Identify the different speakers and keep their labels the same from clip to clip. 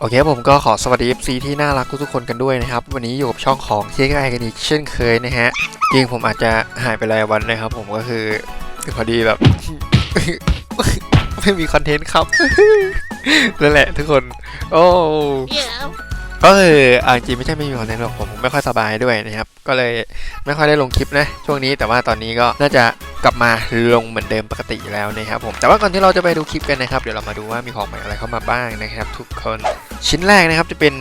Speaker 1: โอเคผมก็ขอสวัสดี FC ที่น่ารักทุกๆคนกันด้วยนะครับ วันนี้อยู่กับช่องของเค้กไอกันอีกเช่นเคยนะฮะ จริงผมอาจจะหายไปหลายวันนะครับ ผมก็คือพอดีแบบ ไม่มีคอนเทนต์ครับนั่นแหละทุกคน โอ้
Speaker 2: Yeah.
Speaker 1: ก็คือเอาจริงๆไม่ใช่ไม่มีคอนเทนต์หรอกผมไม่ค่อยสบายด้วยนะครับ ก็เลยไม่ค่อยได้ลงคลิปนะช่วงนี้แต่ว่าตอนนี้ก็น่าจะกลับมาลงเหมือนเดิมปกติแล้วนะครับผมแต่ว่าก่อนที่เราจะไปดูคลิปกันนะครับ เดี๋ยวเรามาดูว่ามีของใหม่อะไรเข้ามาบ้างนะครับ ทุกคน ชิ้นแรกนะครับจะเป็น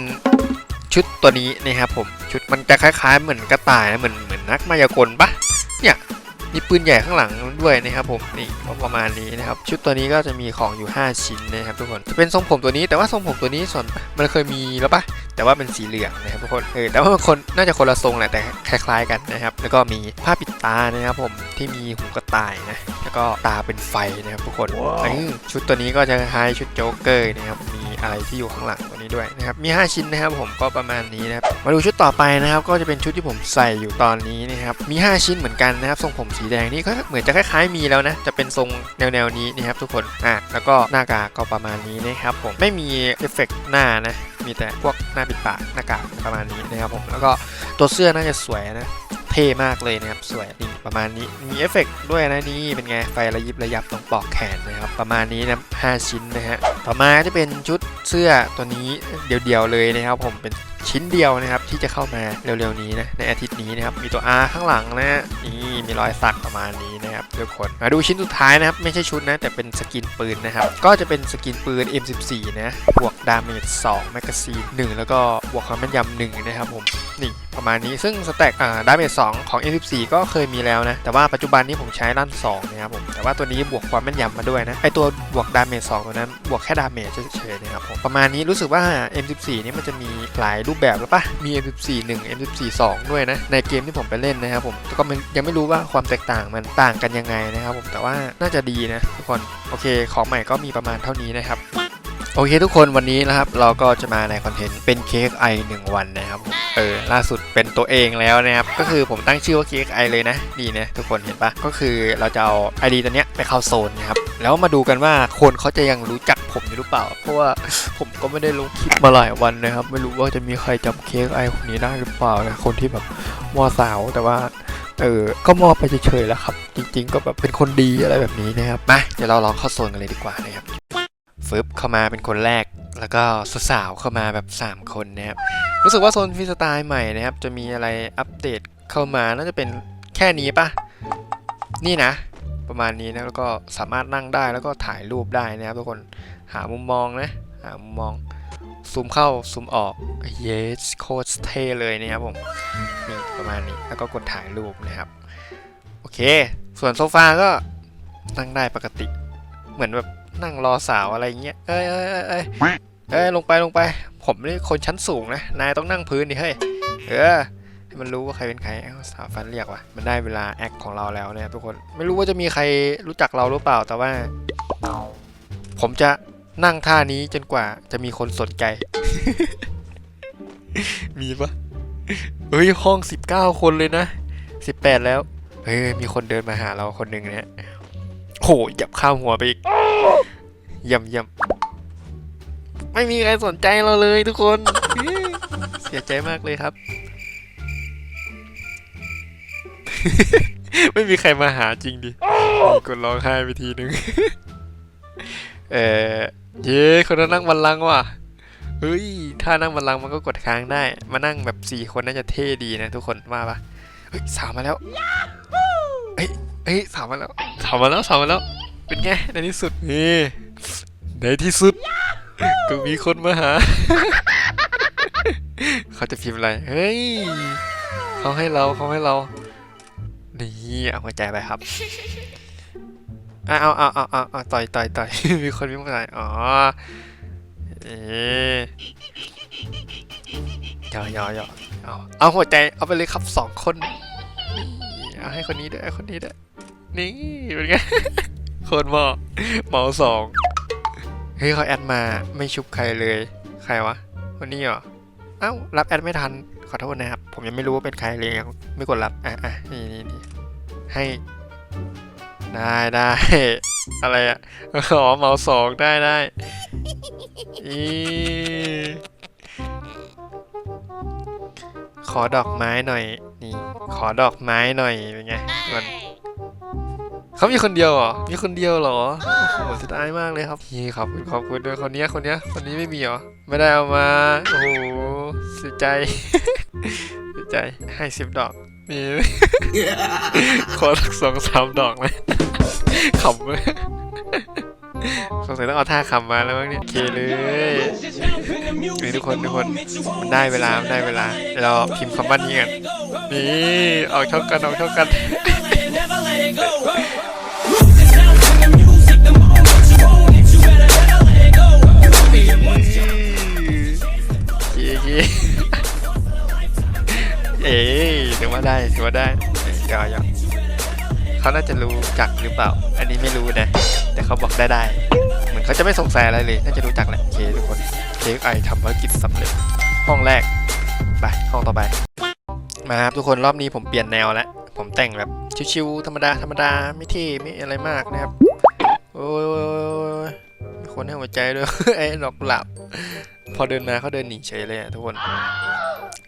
Speaker 1: ชุดตัวนี้นะครับผมชุดมันจะคล้าย ๆ เหมือนกระต่ายนะเหมือนเหมือนนักมายากลปะเนี่ยมีปืนใหญ่ข้างหลังด้วยนะครับผมนี่ก็ประมาณนี้นะครับชุดตัวนี้ก็จะมีของอยู่ 5 ชิ้นนะครับทุกคนจะเป็นทรงผมตัวนี้แต่ว่าทรงผมตัวนี้ส่วนมันเคยมีแล้วปะแต่ว่าเป็นสีเหลืองนะครับทุกคนเออแต่ว่าคนน่าจะคนละทรงแหละแต่คล้าย ๆ กันนะครับแล้วก็มีผ้าปิดตานะครับผมที่มีหูกระต่ายนะแล้วก็ตาเป็นไฟนะครับทุกคนอันนี้ชุดตัวนี้ก็จะคล้ายชุดโจ๊กเกอร์นะครับมี อะไรที่อยู่ข้างหลังตัวนี้ด้วยนะครับมี 5 ชิ้นนะครับผมก็ประมาณนี้นะครับมาดูชุดต่อไปนะครับก็จะเป็นชุดที่ผมใส่อยู่ตอนนี้นะครับมี 5 ชิ้นเหมือนกันนะครับทรงผมสีแดงนี่ก็เหมือนจะคล้ายๆ มีแล้วนะจะเป็นทรงแนวๆนี้นะครับทุกคนอะแล้วก็หน้ากากก็ประมาณนี้นะครับผมไม่มีเอฟเฟกต์หน้านะมีแต่พวกหน้าปิดปากหน้ากากประมาณนี้นะครับผมแล้วก็ตัวเสื้อน่าจะสวยนะเท่มากเลยนะครับสวยนี่ประมาณนี้มีเอฟเฟกต์ด้วยนะนี่เป็นไงไฟระยิบระยับตรงปลอกแขนนะครับประมาณนี้นะ5ชิ้นนะฮะต่อมาจะเป็นชุด เสื้อตัวนี้เดี่ยวๆเลยนะครับ ผมเป็นชิ้นเดียวนะครับที่จะเข้ามาเร็วๆนี้นะในอาทิตย์นี้นะครับมีตัว R ข้างหลังนะนี่มีรอยสักประมาณนี้นะครับทุกคนมาดูชิ้นสุดท้ายนะครับไม่ใช่ชุดนะแต่เป็นสกินปืนนะครับก็จะเป็นสกินปืน M14 นะบวกดาเมจ2แมกกาซีน1แล้วก็บวกความแม่นยำ1นะครับผมนี่ประมาณนี้ซึ่งสแต็กอ่าดาเมจ2ของ M14 ก็เคยมีแล้วนะแต่ว่าปัจจุบันนี้ผมใช้ลั่น2นะครับผมแต่ว่าตัวนี้บวกความแม่นยำมาด้วยนะไอตัวบวกดาเมจ2ตัวนั้นบวกแค่ดาเมจเฉยๆนะครับผมประมาณนี้รู้สึกว่า M14 นี่มันจะมีหลายรูปแบบแล้วปะมี M14 1 M14 2 ด้วยนะ ในเกมที่ผมไปเล่นนะครับผมแต่ก็ยังไม่รู้ว่าความแตกต่างมันต่างกันยังไงนะครับผมแต่ว่าน่าจะดีนะทุกคนโอเค ของใหม่ก็มีประมาณเท่านี้นะครับโอเคทุกคนวันนี้นะครับเราก็จะมาในคอนเทนต์เป็นเค้กไอหนึ่งวันนะครับเออล่าสุดเป็นตัวเองแล้วนะครับก็คือผมตั้งชื่อว่าเค้กไอเลยนะดีนะทุกคนเห็นปะก็คือเราจะเอาไอดีตัวเนี้ยไปเข้าโซนนะครับ แล้วมาดูกันว่าคนเขาจะยังรู้จักผมอยู่หรือเปล่า เพราะว่าผมก็ไม่ได้ลงคลิปมาหลายวันนะครับ ไม่รู้ว่าจะมีใครจำเค้กไอคนนี้ได้หรือเปล่านะคนที่แบบมอสาวแต่ว่าเออ ก็มอบไปเฉยๆแล้วครับ จริง ๆ ก็แบบเป็นคนดีอะไรแบบนี้นะครับมาเดี๋ยวเราลองเข้าโซนกันเลยดีกว่านะครับฟึบเข้ามาเป็นคนแรก แล้วก็สาวๆเข้ามาแบบ 3 คนนะครับ รู้สึกว่าโซนฟรีสไตล์ใหม่นะครับ จะมีอะไรอัปเดตเข้ามา น่าจะเป็นแค่นี้ปะ นี่นะ ประมาณนี้นะแล้วก็สามารถนั่งได้แล้วก็ถ่ายรูปได้นะครับทุกคนหามุมมองนะหามุมมองซูมเข้าซูมออกเยสโคตรเท่เลยนะครับผมนี่ประมาณนี้แล้วก็กดถ่ายรูปนะครับโอเค ส่วนโซฟาก็นั่งได้ปกติ เหมือนแบบนั่งรอสาวอะไรเงี้ยเอ้ยเอ้ยเอ้ยเอ้ยเอ้ยลงไปลงไป ผมนี่คนชั้นสูงนะนายต้องนั่งพื้นดิเฮ้ยเออ มันรู้ว่าใครเป็นใครสาวฟันเรียกว่ะมันได้เวลาแอคของเราแล้วเนี่ยทุกคนไม่รู้ว่าจะมีใครรู้จักเราหรือเปล่าแต่ว่า ผมจะนั่งท่านี้จนกว่าจะมีคนสนใจ มีปะเฮ้ยห้อง19คนเลยนะ18แล้ว เฮ้ยมีคนเดินมาหาเราคนหนึ่งเนี่ยโหหยับข้ามหัวไปอีกย่ำย่ำไม่มีใครสนใจเราเลยทุกคน เสียใจมากเลยครับ ไม่มีใครมาหาจริงดิมีคนร้องไห้ไปทีนึง เออเย้คนนั้นนั่งบันลังก์ว่ะ เฮ้ย ถ้านั่งบันลังก์มันก็กดค้างได้ มานั่งแบบสี่คนน่าจะเท่ดีนะทุกคนว่าปะเฮ้ยสาวมาแล้วเฮ้ยเฮ้ยสาวมาแล้วสาวมาแล้วสาวมาแล้ว เป็นไงในที่สุดนี่ในที่สุดก็มีคนมาหา เขาจะพิมพ์อะไร เฮ้ย เขาให้เราเขาให้เรา นี่เอาหัวใจไปครับอะเอาเอาเอาเอาเอาต่อยต่อยต่อยมีคนมีคนต่อยอ๋อเอ๊ะยอยอยอเอาเอาหัวใจเอาไปเลยครับสองคนนี่เอาให้คนนี้ด้วยเอาคนนี้ด้วยนี่เป็นไงโคนหมอเหมาสองเฮ้ยเขาแอดมาไม่ชุบใครเลย ใครวะคนนี้เหรอ เอ้า รับแอดไม่ทัน ขอโทษนะครับ ผมยังไม่รู้ว่าเป็นใครเลยไม่กดรับ อะอะนี่นี่นี่ให้ ได้ได้อะไรอะอ๋อเมาสองได้ได้อีขอดอกไม้หน่อย นี่ ขอดอกไม้หน่อย เป็นไงมันเขามีคนเดียวเหรอ มีคนเดียวเหรอ โอ้โหเสียดายมากเลยครับนี่ขอบคุณขอบคุณด้วยคนนี้คนนี้คนนี้ไม่มีเหรอ ไม่ได้เอามา โอ้โห สียใจเสียใจให้สิบดอก มีขอสักสองสามดอกไหมขำเลยสงสัยต้องเอาท่าขำมาแล้วมั้งเนี่ยโอเคเลยนี่ทุกคนทุกคนมันได้เวลามันได้เวลาเราพิมพ์คำว่านี้กันนี่ออกช่องกันออกช่องกัน ว่าได้ถือว่าได้ยวยังเขาน่าจะรู้จักหรือเปล่า อันนี้ไม่รู้นะ แต่เขาบอกได้ได้เหมือนเขาจะไม่สงสัยอะไรเลย น่าจะรู้จักแหละเคทุกคนเคไอทำภารกิจสำเร็จ ห้องแรก ไป ห้องต่อไป มาครับทุกคนรอบนี้ผมเปลี่ยนแนวแล้ว ผมแต่งแบบชิวๆธรรมดาธรรมดาไม่เท่ไม่อะไรมากนะครับ โอ้ยคนให้หัวใจด้วยไอ้ดอกหลาบพอเดินมาเขาเดินหนีเฉยเลยทุกคน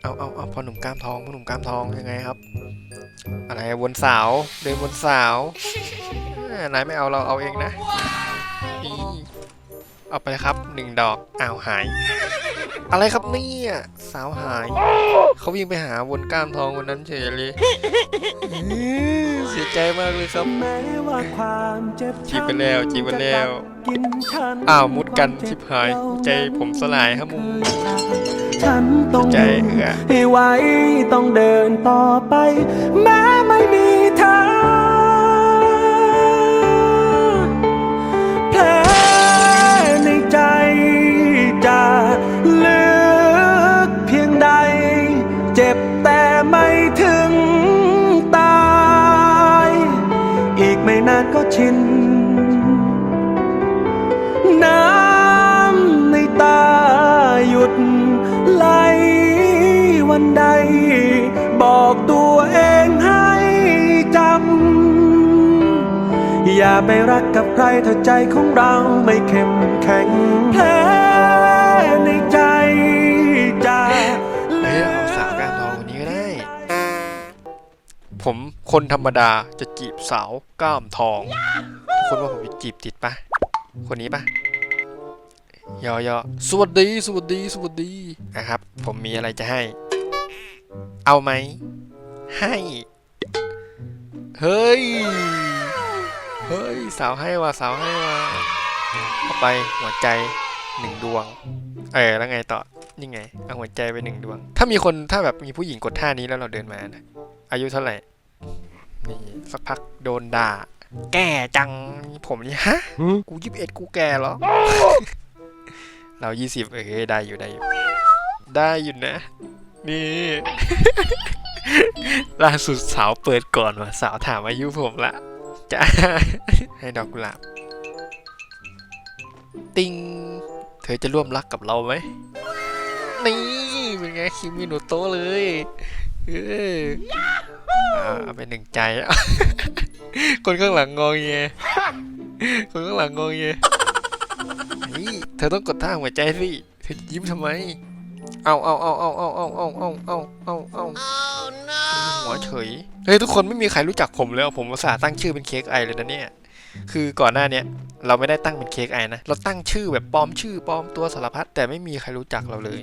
Speaker 1: เอาเอาเอาพอหนุ่มกล้ามทองพอหนุ่มกล้ามทองยังไงครับ อะไรวนเสาวเดินวนเสาวเอ้ยนายไม่เอาเราเอาเองนะอีเอาไปครับหนึ่งดอกอ้าวหาย อะไรครับเนี่ยสาวหาย เขาวิ่งไปหาวนกล้ามทองวันนั้นเฉยเลยอื้อเสียใจมากเลยครับ
Speaker 3: แม้ว่าความเจ็บ
Speaker 1: จีบกันแล้วจีบกันแล้ว
Speaker 3: จะกินฉัน
Speaker 1: อ้าวมุดกันชิบหาย ใจผมสลายครับมุม
Speaker 3: ฉันต้อง
Speaker 1: ใจเอือ
Speaker 3: ให้ไหวต้องเดินต่อไป แม้ไม่มี อย่าไปรักกับใครถ้าใจของเราไม่เข้มแข็งแผลในใจจะ
Speaker 1: เฮ้ยเอาสาวกล้ามทองคนนี้ก็ได้ ผมคนธรรมดาจะจีบสาวกล้ามทอง คนว่าผมจะจีบติดปะคนนี้ปะยอยอสวัสดี สวัสดี สวัสดี นะครับ ผมมีอะไรจะให้ เอาไหม ให้ เฮ้ย เฮ้ย สาวให้ว่ะสาวให้ว่ะเอาไปหัวใจหนึ่งดวง เออแล้วไงต่อนี่ไงเอาหัวใจไปหนึ่งดวง ถ้ามีคนถ้าแบบมีผู้หญิงกดท่านี้แล้วเราเดินมานะอายุเท่าไหร่นี่สักพักโดนด่า แก่จังผมนี่ฮะกูยี่สิบเอ็ดกูแก่เหรอ เรายี่สิบเออได้อยู่ได้อยู่ ได้อยู่นะ นี่ ล่าสุดสาวเปิดก่อนว่ะสาวถามอายุผมละ จะให้ดอกกุหลาบ ติง เธอจะร่วมรักกับเราไหม นี่เป็นไงคิมิโนโตะเลย เออเอาไปหนึ่งใจ คนข้างหลังงอเงยคนข้างหลังงอเงยนี่เธอต้องกดท่าหัวใจสิ เธอยิ้มทำไม เอาเอาเอาเอาเอาเอาเอาเอาเอาเอาเอา หัวเฉย เฮ้ยทุกคนไม่มีใครรู้จักผมเลยผมอุตส่าห์ตั้งชื่อเป็นเค้กไอเลยนะเนี่ย คือก่อนหน้าเนี้ยเราไม่ได้ตั้งเป็นเค้กไอนะ เราตั้งชื่อแบบปลอมชื่อปลอมตัวสารพัดแต่ไม่มีใครรู้จักเราเลย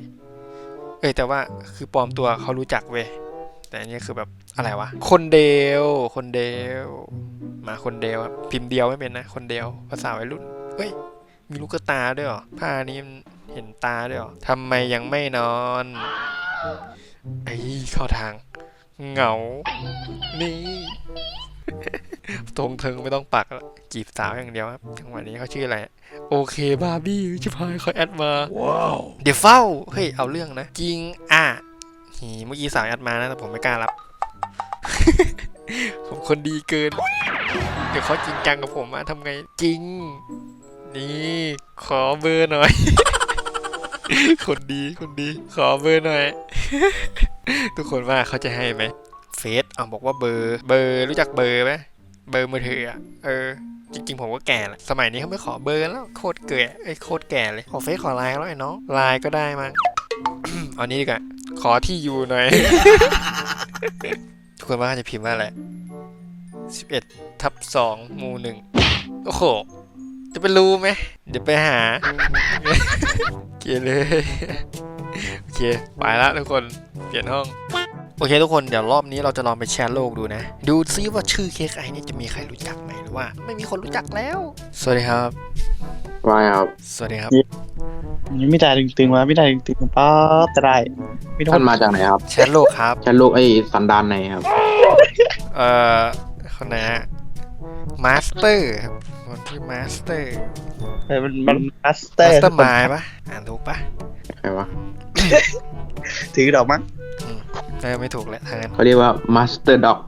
Speaker 1: เอ้ยแต่ว่าคือปลอมตัวเขารู้จักเว้ยแต่อันนี้คือแบบอะไรวะ คนเดียวคนเดียวมาคนเดียวครับพิมพ์เดียวไม่เป็นนะ คนเดียวภาษาวัยรุ่นเฮ้ย มีลูกตาด้วยหรอผ้านี้เห็นตาด้วยหรอทำไมยังไม่นอนไอ้เข้าทาง เหงา นี่ตรงเทิงไม่ต้องปักแล้วจีบสาวอย่างเดียวครับจังหวะนี้เขาชื่ออะไร โอเคบาร์บี้ชิพายเขาแอดมาเดี๋ยวเฝ้า เฮ้ย เอาเรื่องนะ จริงอะหีเมื่อกี้สาวแอดมานะ แต่ผมไม่กล้ารับ ผมคนดีเกิน เดี๋ยวเขาจริงจังกับผมอะทำไง จริง นี่ ขอเบอร์หน่อย คนดีคนดี ขอเบอร์หน่อย ทุกคนว่าเขาจะให้ไหมเฟซเอาบอกว่าเบอร์เบอร์รู้จักเบอร์ไหมเบอร์มือถืออะเออจริงๆผมก็แก่แหละสมัยนี้เขาไม่ขอเบอร์แล้วโคตรเกยไอ้โคตรแก่เลยขอเฟซขอไลน์แล้วไอ้น้องไลน์ก็ได้มั้งเอานี้ดีกว่าขอที่อยู่หน่อย ทุกคนว่าจะพิมพ์ว่าอะไรสิบเอ็ดทับสองหมู่หนึ่งโอ้โห จะไปรู้ไหม เดี๋ยวไปหา เกลียดเลย โอเค ไปละทุกคน เปลี่ยนห้อง โอเคทุกคน เดี๋ยวรอบนี้เราจะลองไปแชร์โลกดูนะ ดูซิว่าชื่อเค้กไอเนี่ยจะมีใครรู้จักไหมหรือว่า ไม่มีคนรู้จักแล้ว สวัสดีครับ
Speaker 4: ว่าครับ
Speaker 1: สวัสดีครับ
Speaker 5: ยังไม่ได้ตึงๆวะไม่ได้ตึงๆป๊าบจะได้ไม่ต้อ
Speaker 4: ท่างนมาจากไหนครับ
Speaker 1: แชร์โลกครับ
Speaker 4: ชั้นโลกไอ้สันดานไหนครับ
Speaker 1: เอ่อคนไหนฮะมาสเตอร์ครับ คนที่มาสเตอร์
Speaker 5: เออมันมันมาสเตอ
Speaker 1: มา
Speaker 5: ร์
Speaker 1: สเตอร์มายปะอ่านถูกปะ
Speaker 4: ใครวะ
Speaker 5: ถือดอกมั้ง
Speaker 1: เออไม่ถูกแหละทางนั้น
Speaker 4: เขาเรียกว่ามาสเตอร์ด็อก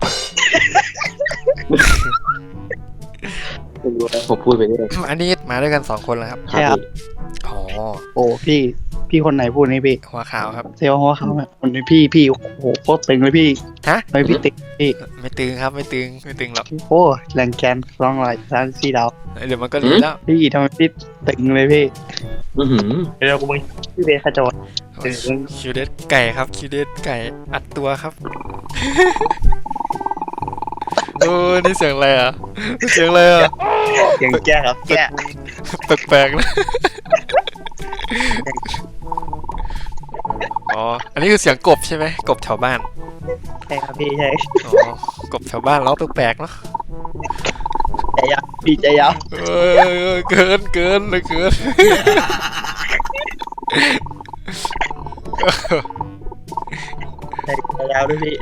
Speaker 4: ผมพูดไปเรื่อย
Speaker 1: อันนี้มาด้วยกันสองคนแล้วครับ
Speaker 4: ครับ
Speaker 1: อ๋อ
Speaker 5: โอ้พี่ พี่คนไหนพูดนี่พี่
Speaker 1: หัวขาวครับ
Speaker 5: เซลล์หัวเขาเนี่ยคนนี้พี่พี่โอ้โหโคตรตึงเลยพี่
Speaker 1: ฮะ
Speaker 5: ไม่พี่ตึงพี่
Speaker 1: ไม่ตึงครับไม่ตึงไม่ตึงหรอก
Speaker 5: โอ้แรงแกนร้องไรสามสี่ดาว
Speaker 1: เดี๋ยวมันก็รู้แล้ว
Speaker 5: พี่ทำไมพี่ตึงเลยพี่
Speaker 4: อือหือ
Speaker 5: เดี๋ยวกูมึงพี่เบสขจรตึง
Speaker 1: คิวเดสไก่ครับคิวเดสไก่อัดตัวครับโอ้นี่เสียงอะไรอะเสียงอะไรอะ
Speaker 5: อย่างแก้ครับแก้
Speaker 1: แปลกๆนะ อ๋อ อันนี้คือเสียงกบใช่ไหมกบแถวบ้าน
Speaker 5: ใช่ครับพี่ใช่
Speaker 1: อ๋อ กบแถวบ้านร้องแปลกๆเนาะ
Speaker 5: ใจยาวพี่ใจยาว
Speaker 1: เออเกินเกินเลยเกิน
Speaker 5: ใจยาวด้วยพี่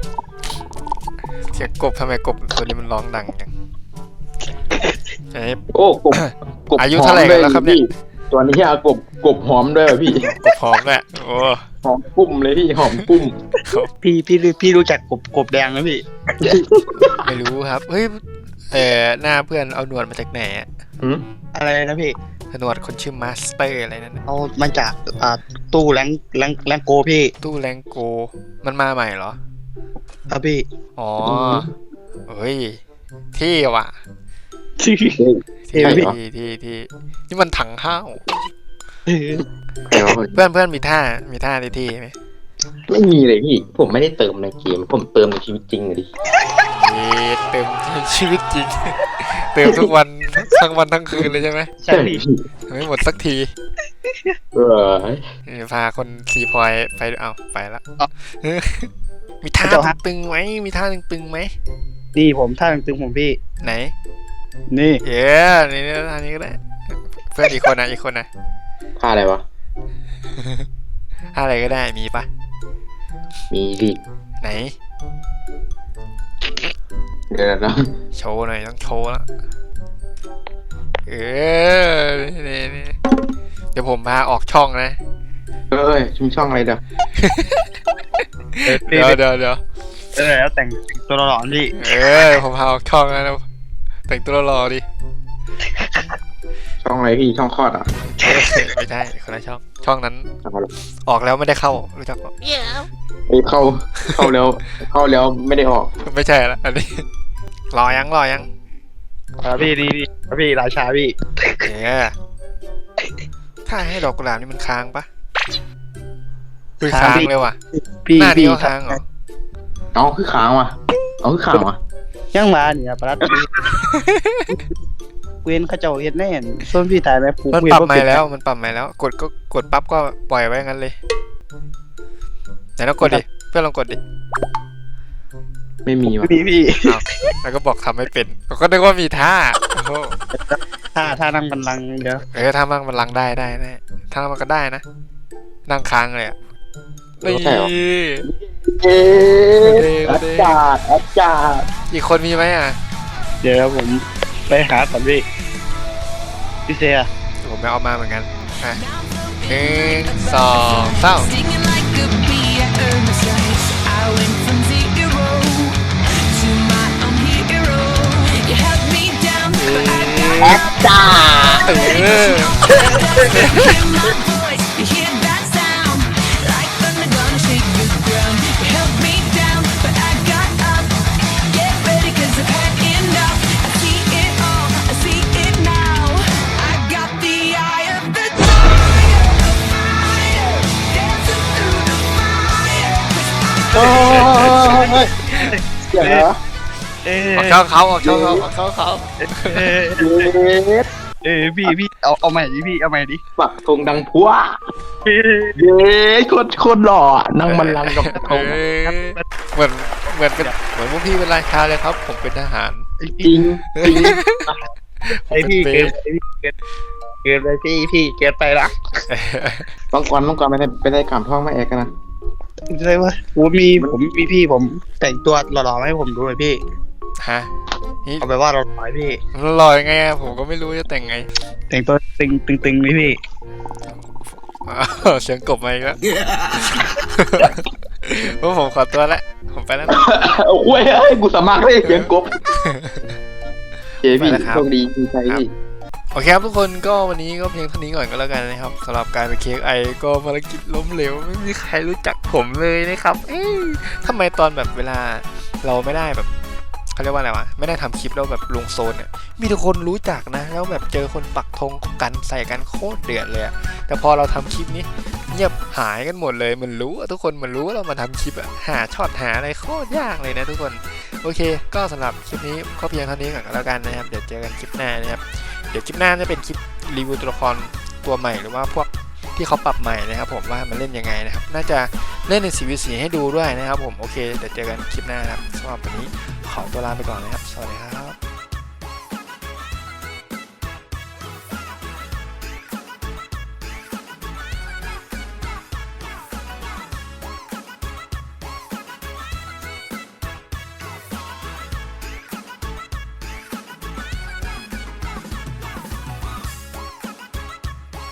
Speaker 1: เสียงกบทำไมกบตัวนี้มันร้องดังจังเอ้ย
Speaker 4: โอ้กบกบ
Speaker 1: อายุเท่าไหร่กันแล้วครับเนี่ย
Speaker 4: พี่ตัวนี้อะกบ กบหอมด้วยว่ะพี่
Speaker 1: กบพร้อมแหละโอ้
Speaker 4: หอมปุ้มเลยพี่หอมปุ้ม
Speaker 5: พี่พี่พี่รู้จักกบกบแดงไหมพี่
Speaker 1: ไม่รู้ครับเฮ้ยเออหน้าเพื่อนเอาหนวดมาจากไหนอะ
Speaker 4: หืม
Speaker 5: อะไรนะพี่
Speaker 1: หนวดคนชื่อมาสเตอร์อะไรนั่นน่ะ
Speaker 5: เอามาจากอ่าตู้แรงแรงแรงโกพี่
Speaker 1: ตู้แรงโก มันมาใหม่เหรอ
Speaker 5: ครับพี่
Speaker 1: อ๋อเฮ้ยเท่ว่ะ
Speaker 5: ที่
Speaker 1: เท่
Speaker 5: เท่ไหม
Speaker 1: ที่ที่ที่นี่มันถังข้าว
Speaker 4: ใครวะ
Speaker 1: เพื่อนเพื่อนมีท่ามีท่าที่ที่ไหม
Speaker 4: ไม่มีเลยพี่ ผมไม่ได้เติมในเกม ผมเติมในชีวิตจริงเลยดิ
Speaker 1: เย้เติมชีวิตจริง เติมทุกวันทั้งวันทั้งคืนเลยใช่ไหม
Speaker 5: ใช่พี่
Speaker 1: ไม่หมดสักที
Speaker 4: เออ
Speaker 1: เดี๋ยวพาคนสีพลอยไปเอาไปละ
Speaker 5: เอา
Speaker 1: มีท่าตึงๆไหมมีท่าตึงๆไหม
Speaker 5: นี่ผมท่าตึงๆผมพี่
Speaker 1: ไหน
Speaker 5: นี่
Speaker 1: เย้นี่นี่ท่านี้ก็ได้ เพื่อนอีกคนนะอีกคนนะ
Speaker 4: ค่าอะไรวะ
Speaker 1: ท่าอะไรก็ได้มีปะ
Speaker 4: มีสิ
Speaker 1: ไหน
Speaker 4: เดี๋ยวนะ
Speaker 1: โชว์หน่อยต้องโชว์แล้วเออนี่นี่เดี๋ยวผมพาออกช่องนะ
Speaker 4: เอ้ยชุมช่องอะไรเด้อ
Speaker 5: พี่
Speaker 1: เดี๋ยวเดี๋ยวเดี๋ยว
Speaker 5: เออแล้วแต่งแต่งตัวหล่อๆพี่
Speaker 1: เออผมพาออกช่องนะแต่งตัวรอดิ
Speaker 4: ช่องอะไรพี่ช่องคลอดอะ
Speaker 1: เออไม่ใช่คนละช่อง ช่องนั้น
Speaker 4: เอาละ
Speaker 1: ออกแล้วไม่ได้เข้ารู้จักปะ
Speaker 4: เอ้ยเข้าเข้าแล้วเข้าแล้วไม่ได้ออก
Speaker 1: ไม่ใช่ละอันนี้รอยังรอยัง
Speaker 5: ครับพี่นี่นี่ครับพี่ราชาพี่
Speaker 1: เนี่ยถ้าให้ดอกกุหลาบนี่มันค้างปะคือ
Speaker 5: ค้า
Speaker 1: ค้างง
Speaker 5: พี่
Speaker 1: เลยว่ะ
Speaker 5: พี่
Speaker 1: หน้านี้
Speaker 5: พี่
Speaker 1: ก็ค้างเหรอ
Speaker 4: เอาคือค้างว่ะเอาคือค้างว่ะ
Speaker 5: ยังมาเนี่ยประหลัดพี่ เว้นเขาเจ้าเฮ็ดแน่นส่วนพี่ตายไหมผูก
Speaker 1: มัน
Speaker 5: เวีย
Speaker 1: ปรับ
Speaker 5: บ่
Speaker 1: ใหม่
Speaker 5: เป็น
Speaker 1: แล้วมันปรับใหม่แล้ว กดก็กดปั๊บก็ปล่อยไว้งั้นเลยไหนลองกดดิเพื่อนลองกดดิ
Speaker 4: ไม่มีว่ะ
Speaker 5: พี่พี่
Speaker 1: แล้วก็บอกทำไม่เป็นก็นึกว่ามีท่าโอ้โห
Speaker 5: ท่าท่านั่งบันลังก์เดี๋ยว
Speaker 1: เออถ้ามันมันลังได้ได้ได้ถ้ามันก็ได้นะนั่งค้างเลยอะนี่
Speaker 4: เอ๊ะ
Speaker 1: อา
Speaker 4: อา
Speaker 1: จา
Speaker 4: จารร
Speaker 1: ย์
Speaker 4: ย์อาจารย์
Speaker 1: อีกคนมีไหมอะ
Speaker 5: เดี๋ยวผม ไปหาก่อนพี่พี่เซีย
Speaker 1: ผมไม่เอามาเหมือนกันอะหนึ่งสองสาม
Speaker 2: Singing like a bee, I earned the stripes. I went from zero to my own hero. You held me down, but I got up.
Speaker 1: เออ
Speaker 2: Hear my voice,
Speaker 4: เดี๋ยวนะ
Speaker 5: เอ้ย
Speaker 1: ออกช่องเขาออกช่องเขาออกช่องเขา
Speaker 5: เอ้ย
Speaker 4: เย็ด
Speaker 5: เอ้ยพี่พี่เอาเอาใหม่ดิพี่เอาใหม่ดิ
Speaker 4: ปักธงดังพัว
Speaker 5: เอ้ย
Speaker 4: เย้โคตรโคตรหล่ออะนั่งบันลังก์กับธ
Speaker 1: เองอเหมือนเหมือนเป็นเหมือนพวกพี่เป็นราชาเลยครับ ผมเป็นทหาร
Speaker 4: จริงจริง
Speaker 5: ไอพี่เกินไปพี่เกินเกินไปพี่พี่เกินไปละ
Speaker 4: มังกรมังกรไม่ได้ไม่ได้กามท้องมาเอกนะ
Speaker 5: ใช่ปะผมมีผมมีพี่ผมแต่งตัวหล่อๆมาให้ผมดูเลยพี่
Speaker 1: ฮะนี่
Speaker 5: เอาไปว่าเราหล่อๆให้พี่
Speaker 1: ลอยไงอะผมก็ไม่รู้จะแต่งไง
Speaker 5: แต่งตัวตึงตึงตึงนี่พี่
Speaker 1: อ้าวเสียงกบมาอีกแล้วพวกผมขอตัวละผมไปแล้วนะ
Speaker 4: โอ้ยเอ้ยกูสามารถได้เสียงกบเฮ้ยพี่
Speaker 1: ไปแล้วครับ
Speaker 4: โชคดีดีใจพี่
Speaker 1: โอเคครับทุกคนก็วันนี้ก็เพียงเท่านี้ก่อนก็แล้วกันนะครับสำหรับการไปเค้กไอก็ภารกิจล้มเหลวไม่มีใครรู้จักผมเลยนะครับ เอ๊ะทำไมตอนแบบเวลาเราไม่ได้แบบเขาเรียกว่าอะไรวะไม่ได้ทำคลิปแล้วแบบลงโซนเนี่ยมีแต่คนรู้จักนะ แล้วแบบเจอคนปักธงกันใส่กันโคตรเดือดเลยแต่พอเราทำคลิปนี้เงียบหายกันหมดเลยมันรู้ทุกคนมันรู้ว่าเรามาทำคลิปอะหาช็อตหาอะไรโคตรยากเลยนะทุกคนโอเค ก็สำหรับคลิปนี้ก็เพียงเท่านี้ก่อนก็แล้วกันนะครับ เดี๋ยวเจอกันคลิปหน้านะครับ เดี๋ยวคลิปหน้าจะเป็นคลิปรีวิวตัวละครตัวใหม่หรือว่าพวกที่เขาปรับใหม่นะครับ ผมว่ามันเล่นยังไงนะครับ น่าจะเล่นในสีวิสีให้ดูด้วยนะครับ ผมโอเคเดี๋ยวเจอกันคลิปหน้านะครับสำหรับวันนี้ขอตัวลาไปก่อนนะครับ สวัสดีครับ